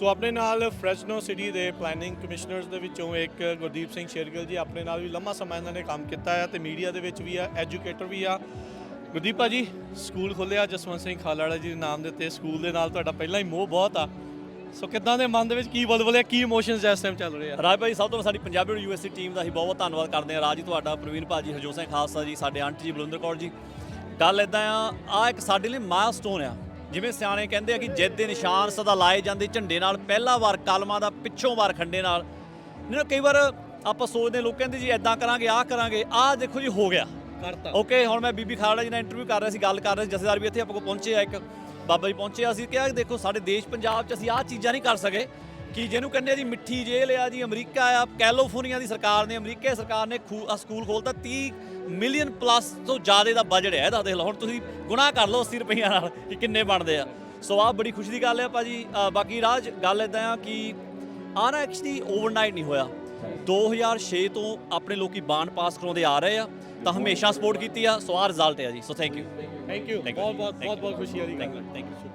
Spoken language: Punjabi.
ਸੋ ਆਪਣੇ ਨਾਲ ਫ੍ਰੈਸ਼ਨੋ ਸਿਟੀ ਦੇ ਪਲੈਨਿੰਗ ਕਮਿਸ਼ਨਰਸ ਦੇ ਵਿੱਚੋਂ ਇੱਕ ਗੁਰਦੀਪ ਸਿੰਘ ਸ਼ੇਰਗਿੱਲ ਜੀ ਆਪਣੇ ਨਾਲ ਵੀ ਲੰਮਾ ਸਮਾਂ ਇਹਨਾਂ ਨੇ ਕੰਮ ਕੀਤਾ ਹੈ ਤੇ ਮੀਡੀਆ ਦੇ ਵਿੱਚ ਵੀ ਆ ਐਜੂਕੇਟਰ ਵੀ ਆ। ਗੁਰਦੀਪ ਭਾਜੀ ਸਕੂਲ ਖੋਲਿਆ ਜਸਵੰਤ ਸਿੰਘ ਖਾਲਾੜਾ ਜੀ ਦੇ ਨਾਮ ਦੇ ਉੱਤੇ। ਸਕੂਲ ਦੇ ਨਾਲ ਤੁਹਾਡਾ ਪਹਿਲਾਂ ਹੀ ਮੋਹ ਬਹੁਤ ਆ। ਸੋ ਕਿੱਦਾਂ ਦੇ ਮਨ ਦੇ ਵਿੱਚ ਕੀ ਬਲਬਲੇ ਕੀ ਇਮੋਸ਼ਨਸ ਇਸ ਟਾਈਮ ਚੱਲ ਰਹੇ ਆ? ਰਾਜ ਭਾਈ, ਸਭ ਤੋਂ ਸਾਡੀ ਪੰਜਾਬੀ ਯੂਨੀਵਰਸਿਟੀ ਟੀਮ ਦਾ ਅਸੀਂ ਬਹੁਤ ਬਹੁਤ ਧੰਨਵਾਦ ਕਰਦੇ ਹਾਂ। ਰਾਜ ਤੁਹਾਡਾ, ਪ੍ਰਵੀਨ ਭਾਜੀ ਹਰਜੋਤ ਸਿੰਘ ਖਾਲਸਾ ਜੀ, ਸਾਡੇ ਆਂਟੀ ਜੀ, ਬਲਵਿੰਦਰ ਕੌਰ ਜੀ। ਗੱਲ ਇਦਾਂ ਆ ਆ ਇੱਕ ਸਾਡੇ ਲਈ ਮਾਈਲਸਟੋਨ ਆ। ਜਿਵੇਂ ਸਿਆਣੇ ਕਹਿੰਦੇ ਆ ਕਿ ਜਿੱਤ ਦੇ ਨਿਸ਼ਾਨ ਸਦਾ ਲਾਏ ਜਾਂਦੇ ਝੰਡੇ ਨਾਲ ਪਹਿਲਾ ਵਾਰ ਕਲਮਾਂ ਦਾ ਪਿੱਛੋਂ ਵਾਰ ਖੰਡੇ ਨਾਲ। ਨਾ ਕਈ ਵਾਰ ਆਪਾਂ ਸੋਚਦੇ ਲੋਕ ਕਹਿੰਦੇ ਜੀ ਐਦਾਂ ਕਰਾਂਗੇ ਆਹ ਕਰਾਂਗੇ ਆਹ ਦੇਖੋ ਜੀ ਹੋ ਗਿਆ। ਕਰਤਾ। ਓਕੇ ਹੁਣ ਮੈਂ ਬੀਬੀ ਖਾਲੜਾ ਜੀ ਨਾਲ ਇੰਟਰਵਿਊ ਕਰ ਰਿਹਾ ਸੀ ਗੱਲ ਕਰ ਰਹੇ ਸੀ ਜਥੇਦਾਰ ਵੀ ਇੱਥੇ ਆਪਾਂ ਕੋਲ ਪਹੁੰਚੇ ਆ ਇੱਕ ਬਾਬਾ ਜੀ ਪਹੁੰਚੇ ਆ ਅਸੀਂ ਕਿਹਾ ਕਿ ਦੇਖੋ ਸਾਡੇ ਦੇਸ਼ ਪੰਜਾਬ 'ਚ ਅਸੀਂ ਆਹ ਚੀਜ਼ਾਂ ਨਹੀਂ ਕਰ ਸਕੇ। ਕਿ ਜਿਹਨੂੰ ਕਹਿੰਦੇ ਆ ਜੀ ਮਿੱਠੀ ਜੇਲ੍ਹ ਆ ਜੀ ਅਮਰੀਕਾ ਆ ਕੈਲੀਫੋਰਨੀਆ ਦੀ ਸਰਕਾਰ ਨੇ ਅਮਰੀਕਾ ਸਰਕਾਰ ਨੇ ਸਕੂਲ ਖੋਲਤਾ 30 ਮਿਲੀਅਨ ਪਲੱਸ ਤੋਂ ਜ਼ਿਆਦਾ ਦਾ ਬਜਟ ਹੈ ਇਹਦਾ ਦੇਖ ਲਓ ਹੁਣ ਤੁਸੀਂ ਗੁਨਾਹ ਕਰ ਲਓ 80 ਰੁਪਈਆ ਨਾਲ ਕਿ ਕਿੰਨੇ ਬਣਦੇ ਆ। ਸੋ ਆਹ ਬੜੀ ਖੁਸ਼ੀ ਦੀ ਗੱਲ ਹੈ ਭਾਜੀ। ਬਾਕੀ ਰਾਜ ਗੱਲ ਇਦਾਂ ਆ ਕਿ ਆਹ ਨਾ ਐਕਚੁਅਲੀ ਓਵਰਨਾਈਟ ਨਹੀਂ ਹੋਇਆ। 2006 ਤੋਂ ਆਪਣੇ ਲੋਕੀ ਬਾਂਡ ਪਾਸ ਕਰਾਉਂਦੇ ਆ ਰਹੇ ਆ ਤਾਂ ਹਮੇਸ਼ਾ ਸਪੋਰਟ ਕੀਤੀ ਆ। ਸੋ ਆਹ ਰਿਜ਼ਲਟ ਹੈ ਜੀ। So thank you thank you. ਬਹੁਤ ਬਹੁਤ ਬਹੁਤ. ਬਹੁਤ ਖੁਸ਼ੀ ਯੂ ਹੈ ਥੈਂਕ ਯੂ